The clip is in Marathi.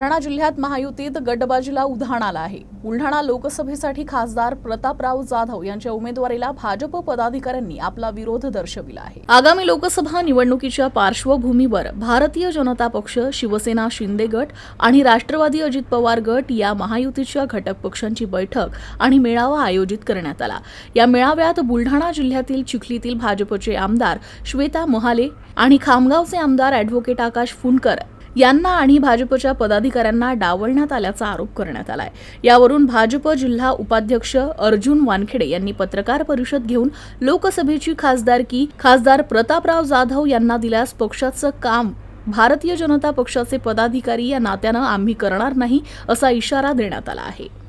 बुलढाणा जिल्ह्यात महायुतीत गटबाजीला उधाण आलं आहे. बुलढाणा लोकसभेसाठी खासदार प्रतापराव जाधव यांच्या उमेदवारीला भाजप पदाधिकाऱ्यांनी आपला विरोध दर्शविला आहे. आगामी लोकसभा निवडणुकीच्या पार्श्वभूमीवर भारतीय जनता पक्ष शिवसेना शिंदे गट आणि राष्ट्रवादी अजित पवार गट या महायुतीच्या घटक पक्षांची बैठक आणि मेळावा आयोजित करण्यात आला. या मेळाव्यात बुलढाणा जिल्ह्यातील चिखलीतील भाजपचे आमदार श्वेता मोहाले आणि खामगावचे आमदार अॅडव्होकेट आकाश फुंडकर यांना आणि भाजपच्या पदाधिकाऱ्यांना डावलण्यात आल्याचा आरोप करण्यात आलाय. यावरून भाजप जिल्हा उपाध्यक्ष अर्जुन वानखेडे यांनी पत्रकार परिषद घेऊन लोकसभेची खासदारकी खासदार प्रतापराव जाधव यांना दिल्यास पक्षाचं काम भारतीय जनता पक्षाचे पदाधिकारी या नात्यानं आम्ही करणार नाही असा इशारा देण्यात आला आहे.